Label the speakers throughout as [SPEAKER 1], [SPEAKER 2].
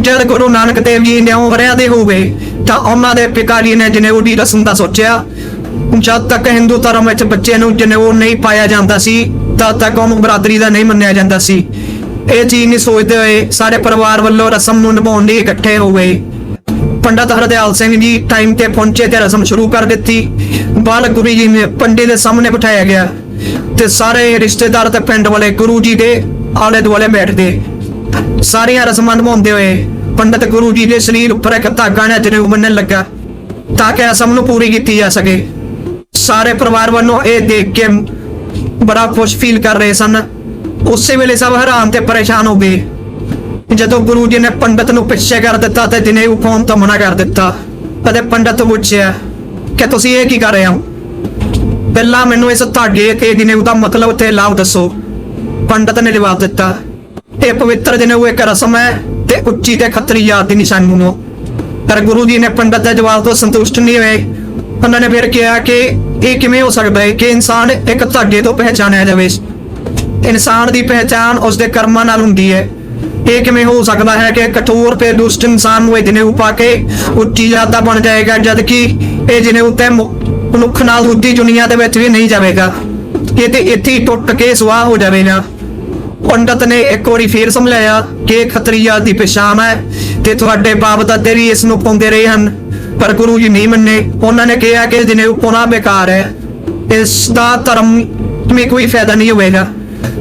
[SPEAKER 1] ਜਦ ਗੁਰੂ ਨਾਨਕ ਦੇਵ ਜੀ ਨੇ ਵਰਿਆਂ ਦੇ ਹੋ ਗਏ ਤਾਂ ਉਹਨਾਂ ਦੇ ਪਿਤਾ ਜੀ ਨੇ ਜਨੇਊ ਦੀ ਰਸਮ ਦਾ ਸੋਚਿਆ, ਜਦ ਤੱਕ ਹਿੰਦੂ ਧਰਮ ਵਿੱਚ ਬੱਚੇ ਨੂੰ ਜਨੇਊ ਨਹੀਂ ਪਾਇਆ ਜਾਂਦਾ ਸੀ, ਤਦ ਤੱਕ ਉਹਨੂੰ ਬਰਾਦਰੀ ਦਾ ਨਹੀਂ ਮੰਨਿਆ ਜਾਂਦਾ ਸੀ। ਇਹ ਚੀਜ਼ ਨਹੀਂ ਸੋਚਦੇ ਹੋਏ ਸਾਰੇ ਪਰਿਵਾਰ ਵੱਲੋਂ ਰਸਮ ਨੂੰ ਨਿਭਾਉਣ ਲਈ ਇਕੱਠੇ ਹੋ ਗਏ। ਪੰਡਤ ਹਰਦਿਆਲ ਸਿੰਘ ਜੀ ਟਾਈਮ ਤੇ ਪਹੁੰਚੇ ਤੇ ਰਸਮ ਸ਼ੁਰੂ ਕਰ ਦਿੱਤੀ। ਬਾਲਕ ਗੁਰੂ ਜੀ ਨੇ ਪੰਡਿਤ ਦੇ ਸਾਹਮਣੇ ਬਿਠਾਇਆ ਗਿਆ ਤੇ ਸਾਰੇ ਰਿਸ਼ਤੇਦਾਰ ਤੇ ਪਿੰਡ ਵਾਲੇ ਗੁਰੂ ਜੀ ਦੇ ਆਲੇ ਦੁਆਲੇ ਬੈਠਦੇ। ਸਾਰੀਆਂ ਰਸਮਾਂ ਨਿਭਾਉਂਦੇ ਹੋਏ ਪੰਡਤ ਗੁਰੂ ਜੀ ਦੇ ਸਰੀਰ ਉੱਪਰ ਇੱਕ ਧਾਗਾ ਨੇ ਜਨੇਊ ਬੰਨਣ ਲੱਗਾ ਤਾਂ ਕਿ ਰਸਮ ਨੂੰ ਪੂਰੀ ਕੀਤੀ ਜਾ ਸਕੇ। ਸਾਰੇ ਪਰਿਵਾਰ ਵੱਲੋਂ ਇਹ ਦੇਖ ਕੇ ਬੜਾ ਖੁਸ਼ ਫੀਲ ਕਰ ਰਹੇ ਸਨ। ਉਸੇ ਵੇਲੇ ਸਭ ਹੈਰਾਨ ਤੇ ਪਰੇਸ਼ਾਨ ਹੋ ਗਏ। ਜਦੋਂ ਗੁਰੂ ਜੀ ਨੇ ਪੰਡਤ ਨੂੰ ਪਿੱਛੇ ਕਰ ਦਿੱਤਾ ਤੇ ਜਨੇਊ ਪਾਉਣ ਤੋਂ ਮਨਾ ਕਰ ਦਿੱਤਾ ਅਤੇ ਪੰਡਤ ਪੁੱਛਿਆ, ਕਿ ਤੁਸੀਂ ਇਹ ਕੀ ਕਰ ਰਹੇ ਹੋ? ਪਹਿਲਾਂ ਮੈਨੂੰ ਇਸ ਧਾਗੇ ਤੇ ਜਨੇਊ ਦਾ ਮਤਲਬ ਤੇ ਲਾਭ ਦੱਸੋ। ਪੰਡਤ ਨੇ ਜਵਾਬ ਦਿੱਤਾ ਇਹ ਪਵਿੱਤਰ ਜਨੇਊ ਇੱਕ ਰਸਮ ਹੈ ਤੇ ਉੱਚੀ ਤੇ ਖੱਤਰੀ ਯਾਦ ਦੀ ਨਿਸ਼ਾਨੀ ਨੂੰ ਪਰ ਗੁਰੂ ਜੀ ਨੇ ਪੰਡਤ ਦੇ ਜਵਾਬ ਤੋਂ ਸੰਤੁਸ਼ਟ ਨਹੀਂ ਹੋਏ। ਉਹਨਾਂ ਨੇ ਫਿਰ ਕਿਹਾ ਕਿ ਇਹ ਕਿਵੇਂ ਹੋ ਸਕਦਾ ਹੈ ਕਿ ਇਨਸਾਨ ਇੱਕ ਧਾਗੇ ਤੋਂ ਪਹਿਚਾਣਿਆ ਜਾਵੇ? ਇਨਸਾਨ ਦੀ ਪਹਿਚਾਣ ਉਸਦੇ ਕਰਮਾਂ ਨਾਲ ਹੁੰਦੀ ਹੈ। ਇਹ ਕਿਵੇਂ ਹੋ ਸਕਦਾ ਹੈ ਕਿ ਕਠੋਰ ਤੇ ਦੁਸ਼ਟ ਇਨਸਾਨ ਨੂੰ ਇਹ ਜਨੇਊ ਪਾ ਕੇ ਉੱਚੀ ਜਾਤ ਦਾ ਬਣ ਜਾਏਗਾ ਜਦ ਕਿ ਇਹ ਜਨੇਊ ਤੇ ਮਨੁੱਖ ਨਾਲ ਦੂਜੀ ਦੁਨੀਆ ਦੇ ਵਿੱਚ ਵੀ ਨਹੀਂ ਜਾਵੇਗਾ। ਇਹ ਤੇ ਇੱਥੇ ਟੁੱਟ ਕੇ ਸੁਆਹ ਹੋ ਜਾਵੇਗਾ। ਪੰਡਤ ਨੇ ਇੱਕ ਵਾਰੀ ਫੇਰ ਸਮਝਾਇਆ ਕਿ ਇਹ ਖੱਤਰੀ ਦੀ ਪਛਾਣ ਹੈ ਤੇ ਤੁਹਾਡੇ ਬਾਪ ਦਾਦੇ ਵੀ ਇਸ ਨੂੰ ਪਾਉਂਦੇ ਰਹੇ ਹਨ। ਪਰ ਗੁਰੂ ਜੀ ਨਹੀਂ ਮੰਨੇ। ਉਹਨਾਂ ਨੇ ਕਿਹਾ ਕਿ ਜਨੇਊ ਪਾਉਣਾ ਬੇਕਾਰ ਹੈ। ਇਸ ਦਾ ਧਰਮ ਵਿੱਚ ਕੋਈ ਫਾਇਦਾ ਨਹੀਂ ਹੋਵੇਗਾ।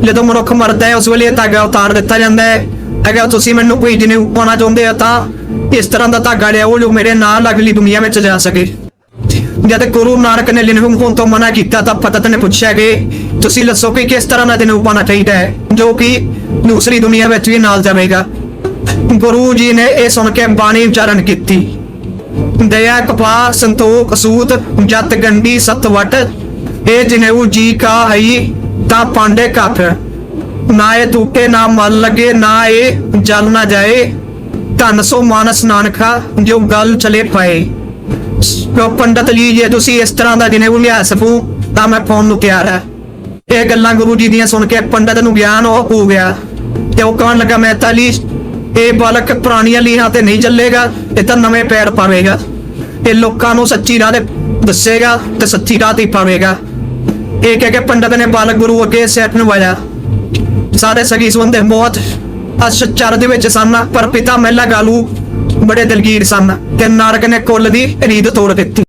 [SPEAKER 1] ਜਦੋਂ ਮਨੁੱਖ ਮਰਦਾ ਹੈ, ਉਸ ਵੇਲੇ ਧਾਗਾ ਉਤਾਰ ਦਿੱਤਾ ਜਾਂਦਾ ਹੈ। ਅਗਰ ਤੁਸੀਂ ਮੈਨੂੰ ਕੋਈ ਜਨੇਊ ਪਾਉਣਾ ਚਾਹੁੰਦੇ ਹੋ ਤਾਂ ਇਸ ਤਰ੍ਹਾਂ ਦਾ ਧਾਗਾ ਲਿਆ ਉਹ ਜੋ ਮੇਰੇ ਨਾਲ ਅਗਲੀ ਦੁਨੀਆ ਵਿੱਚ ਜਾ ਸਕੇ। ਜਦ ਗੁਰੂ ਨਾਨਕ ਨੇ ਲਿਨਹੁਮ ਹੋਣ ਤੋਂ ਮਨਾ ਕੀਤਾ ਤਾਂ ਪਤਤ ਨੇ ਪੁੱਛਿਆ ਕਿ ਤੁਸੀਂ ਦੱਸੋ ਕਿ ਕਿਸ ਤਰ੍ਹਾਂ ਦਾ ਜਨੇਊ ਪਾਉਣਾ ਚਾਹੀਦਾ ਹੈ, ਜੋ ਕਿ ਦੂਸਰੀ ਦੁਨੀਆ ਵਿੱਚ ਵੀ ਨਾਲ ਜਾਵੇਗਾ। ਗੁਰੂ ਜੀ ਨੇ ਇਹ ਸੁਣ ਕੇ ਬਾਣੀ ਉਚਾਰਨ ਕੀਤੀ। ਦਇਆ ਕਪਾ ਸੰਤੋਖ, ਸੂਤ, ਜਤ ਗੰਡੀ ਸਤਵਟ ਇਹ ਜਨੇਊ ਜੀ ਕਾ ਹਈ, ਤਾਂ ਪਾਂਡੇ ਕੱਪ। ਨਾ ਇਹ ਟੂਟੇ ਨਾ ਮਲ ਲਗੇ, ਨਾ ਇਹ ਜਲ ਨਾ ਜਾਏ। ਧਨ ਸੋ ਮਾਨਸ ਨਾਨਕਾ, ਜੋ ਗੱਲ ਚਲੇ ਪਾਏ। ਜੋ ਪੰਡਤ ਜੀ, ਜੇ ਤੁਸੀਂ ਇਸ ਤਰ੍ਹਾਂ ਦਾ ਜਨੇਊ ਲਿਆ ਸਕੂ ਤਾਂ ਮੈਂ ਪਾਉਣ ਨੂੰ ਤਿਆਰ ਹੈ। ਇਹ ਗੱਲਾਂ ਗੁਰੂ ਜੀ ਦੀਆਂ ਸੁਣ ਕੇ ਪੰਡਤ ਨੂੰ ਗਿਆਨ ਉਹ ਹੋ ਗਿਆ। ਤੇ ਉਹ ਕਹਿਣ ਲੱਗਾ ਮੈਂ ਤਾਂ ਲਈ ਇਹ ਬਾਲਕ ਪੁਰਾਣੀਆਂ ਲੀਹਾਂ ਤੇ ਨਹੀਂ ਚੱਲੇਗਾ, ਇਹ ਤਾਂ ਨਵੇਂ ਪੈਰ ਪਾਵੇਗਾ। ਇਹ ਲੋਕਾਂ ਨੂੰ ਸੱਚੀ ਰਾਹ ਦੇ ਦੱਸੇਗਾ ਤੇ ਸੱਚੀ ਰਾਹ ਤੇ ਪਾਵੇਗਾ। ਇਹ ਕਹਿ ਕੇ ਪੰਡਤ ਨੇ ਬਾਲਕ ਗੁਰੂ ਅੱਗੇ ਸੈਟ ਨਵਾਇਆ। ਸਾਰੇ ਸਗੀ ਸੰਬੰਧ ਬਹੁਤ ਅਸ਼ਚਰ ਦੇ ਵਿੱਚ ਸਨ, ਪਰ ਪਿਤਾ ਮਹਿਲਾ ਗਾਲੂ ਬੜੇ ਦਲਗੀਰ ਸਨ ਤੇ ਨਾਰਕ ਨੇ ਕੁੱਲ ਦੀ ਰੀਤ ਤੋੜ ਦਿੱਤੀ